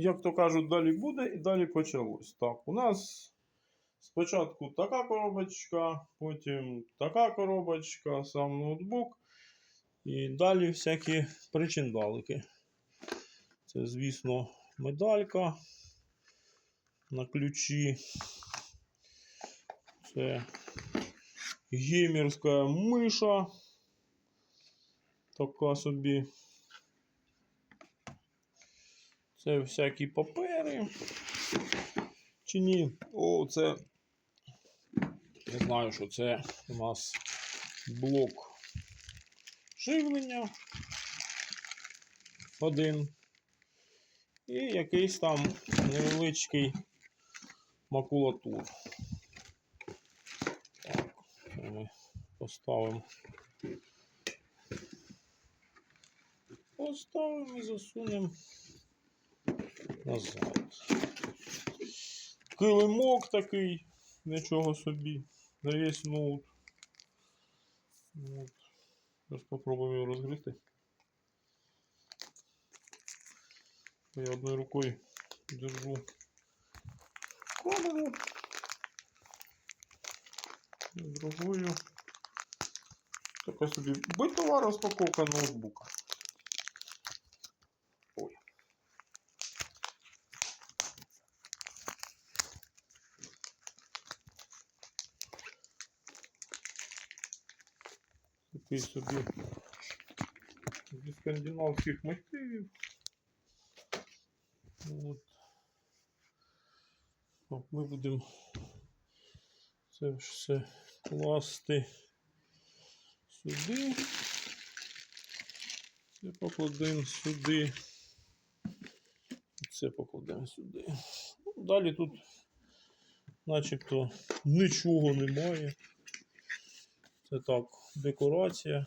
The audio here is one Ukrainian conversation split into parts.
як то кажуть, далі буде і далі почалось. Так, у нас спочатку така коробочка, потім така коробочка, сам ноутбук. І далі всякі причиндалики. Це, звісно, медалька на ключі. Це геймерська миша. Така собі. Це всякі папери. Чи ні? О, це. Я знаю, що це у нас блок живлення. Один. І якийсь там невеличкий макулатур. Так, ми поставимо. Поставимо і засунемо назад. Килимок такий, нічого собі, на весь ноут. От. Зараз спробуємо його розгрити. Я одною рукою держу камеру. Другою. Така собі битова розпаковка ноутбука. Такий собі зі скандинавських мотивів. От. Так, ми будемо це все класти сюди. Це покладемо сюди. Це покладемо сюди. Ну, Далі тут начебто нічого немає. Це так, декорація.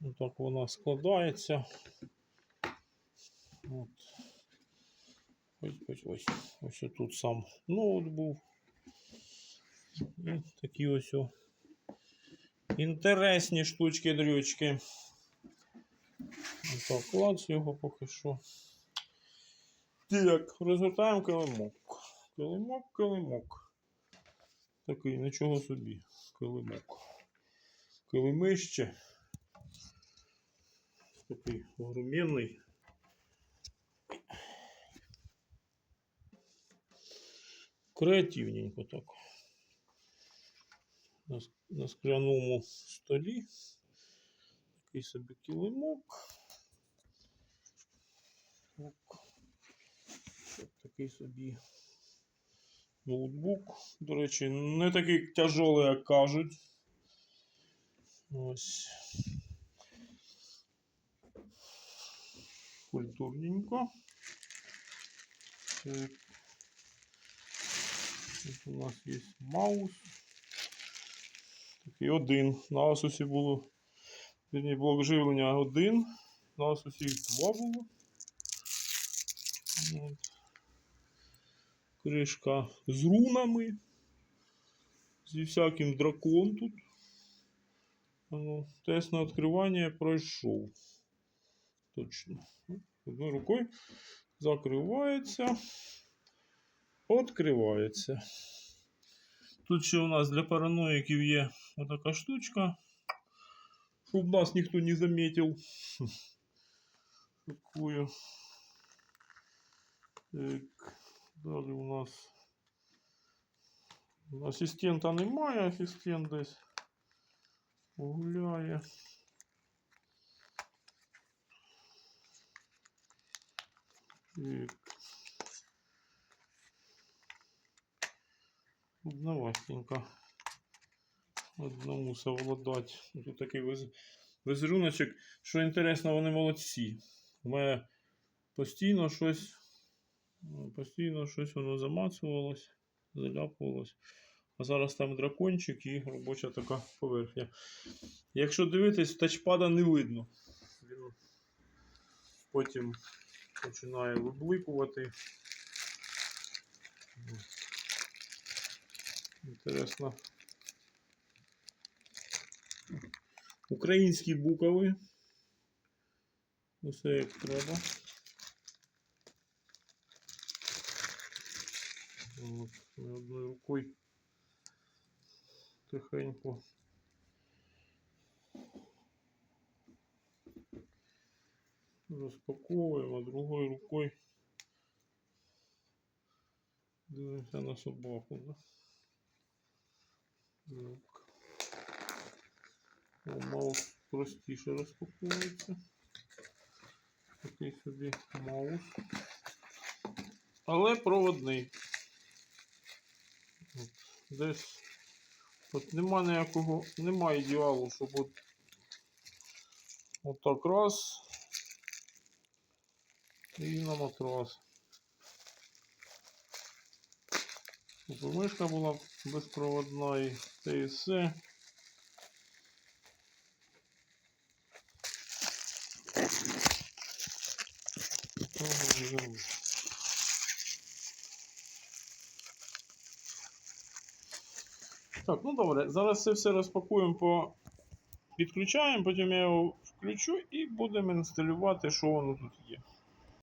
Отак вона складається. От. Ось ось ось. Ось тут сам ноут був. І такі ось інтересні штучки дрючки. Так, клац його поки що. Так, розгортаємо килимок. Килимок, килимок. Такий, нічого собі. Килимок. Килимище. Такий огроменний. Креативненько так. На, скляному столі. Такий собі килимок. Так. Такий собі ноутбук. До речі, не такий тяжелий, як кажуть. Ось. Культурненько. Так. Тут у нас є маус. Такий один. На Asus було. Вірні, блок живлення один. На їх два було. От. Кришка з рунами. Зі всяким дракон тут. Тест на відкривання пройшов. Точно. Одною рукою закривається. Откривається. Тут ще у нас для параноїків є отака штучка. Щоб нас ніхто не заметив. Такую. Так, далі у нас асистента немає, асистент десь гуляє. Так. Одновастенько. Одному совладать. Тут такий виз... візеруночок. Що інтересно, вони молодці. У мене постійно щось, постійно щось воно замацувалось, заляпувалось. А зараз там дракончик і робоча така поверхня. Якщо дивитись, тачпада не видно. Він потім починає вибликувати. Інтересно. Українські букви. Усе як треба. Ми одною рукою тихенько. А другою рукою дивимося на собаку. Да? Так. О, маус простіше розпаковується. Такий собі маус. Але проводний. Десь от нема ніякого, нема ідеалу, щоб от, от так раз і на матрас. Щоб мишка була безпроводна і те і все. Ага, Так, ну добре, зараз це все розпакуємо по. Підключаємо, потім я його включу і будемо інсталювати, що воно тут є.